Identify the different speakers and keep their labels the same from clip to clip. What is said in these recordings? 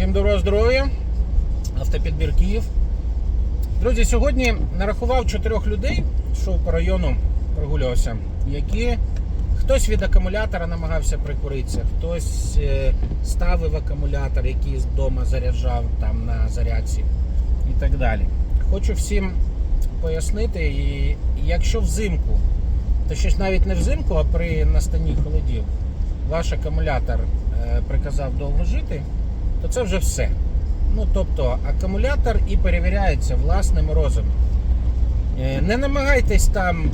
Speaker 1: Всім доброго здоров'я. Автопідбір Київ. Друзі, сьогодні нарахував чотирьох людей, йшов по району, прогулювався, які хтось від акумулятора намагався прикуритися, хтось е, ставив акумулятор, який вдома заряджав там на зарядці і так далі. Хочу всім пояснити, і якщо взимку, то ж навіть не взимку, а при настанні холодів, ваш акумулятор е, приказав довго жити, то це вже все. Ну, тобто акумулятор і перевіряється власним розумом. Е, Не намагайтесь там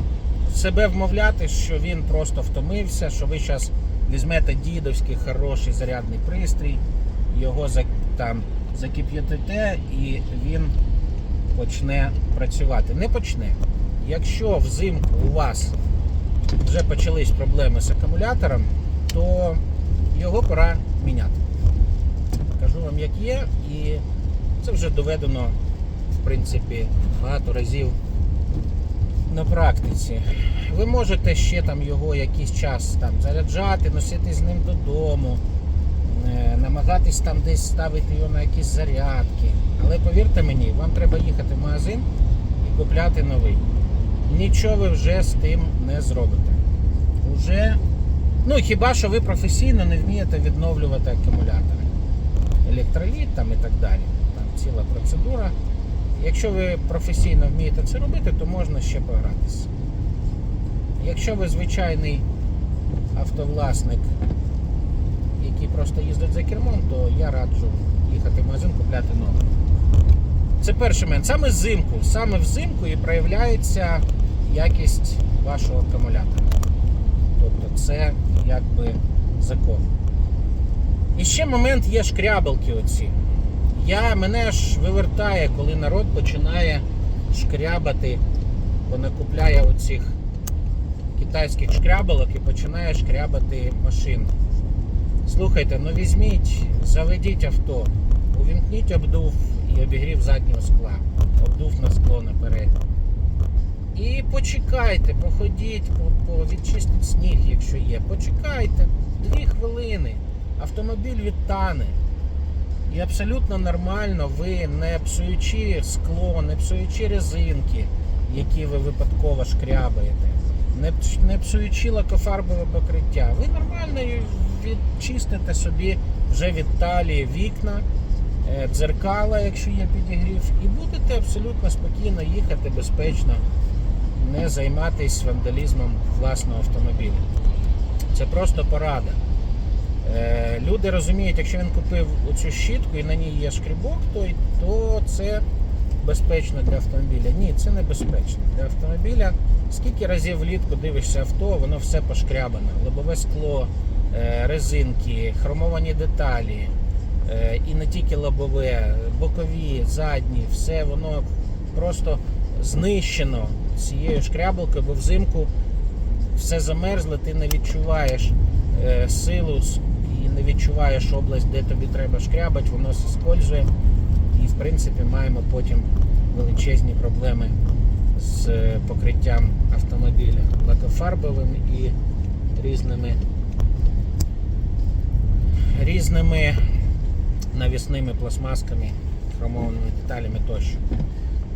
Speaker 1: себе вмовляти, що він просто втомився, що ви зараз візьмете дідовський хороший зарядний пристрій, його там закип'ятите і він почне працювати. Не почне. Якщо взимку у вас вже почались проблеми з акумулятором, то його пора міняти. Вам, як є, і це вже доведено, в принципі, багато разів на практиці. Ви можете ще там його якийсь час там заряджати, носити з ним додому, е, намагатись там десь ставити його на якісь зарядки. Але повірте мені, вам треба їхати в магазин і купляти новий. Нічого ви вже з тим не зробите. Уже, ну хіба що ви професійно не вмієте відновлювати акумулятори електроліт там і так далі. Там ціла процедура. Якщо ви професійно вмієте це робити, то можна ще погратися. Якщо ви звичайний автовласник, який просто їздить за кермом, то я раджу їхати в магазин, купляти новий. Це перший момент. Саме взимку, саме взимку і проявляється якість вашого акумулятора. Тобто це якби закон. І ще момент є шкрябалки оці. Я, мене ж вивертає, коли народ починає шкрябати, бо накупляє оцих китайських шкрябалок і починає шкрябати машину. Слухайте, ну візьміть, заведіть авто, увімкніть обдув і обігрів заднього скла, обдув на скло наперед. І почекайте, походіть, по, по, відчистіть сніг, якщо є. Почекайте дві хвилини автомобіль відтане. І абсолютно нормально, ви не псуючи скло, не псуючи резинки, які ви випадково шкрябаєте, не, псуючи лакофарбове покриття, ви нормально відчистите собі вже відталі вікна, е, дзеркала, якщо є підігрів, і будете абсолютно спокійно їхати безпечно, не займатись вандалізмом власного автомобіля. Це просто порада. Е, Люди розуміють, якщо він купив оцю щітку і на ній є шкрібок, то, то це безпечно для автомобіля. Ні, це не безпечно. Для автомобіля скільки разів влітку дивишся авто, воно все пошкрябане. Лобове скло, е, резинки, хромовані деталі. е, І не тільки лобове, бокові, задні, все воно просто знищено цією шкрябалкою, бо взимку все замерзло, ти не відчуваєш силу і не відчуваєш область, де тобі треба шкрябати, воно скользує. І в принципі маємо потім величезні проблеми з е, покриттям автомобіля лакофарбовим і різними різними навісними пластмасками, хромованими деталями тощо.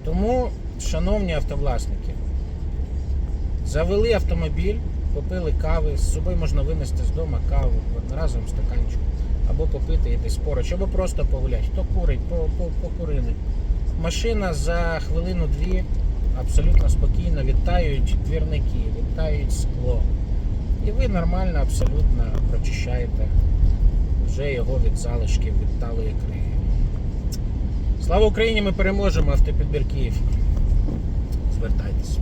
Speaker 1: Тому, шановні автовласники, Завели автомобіль, попили кави, з собою можна винести з дому каву одноразовим стаканчиком, або попити і десь поруч, або просто погуляти. Хто курить, по, по, покурили. Машина за хвилину-дві абсолютно спокійно відтають двірники, відтають скло. І ви нормально абсолютно прочищаєте вже його від залишків, від талої криги. Слава Україні! Ми переможемо автопідбір Київ. Звертайтесь.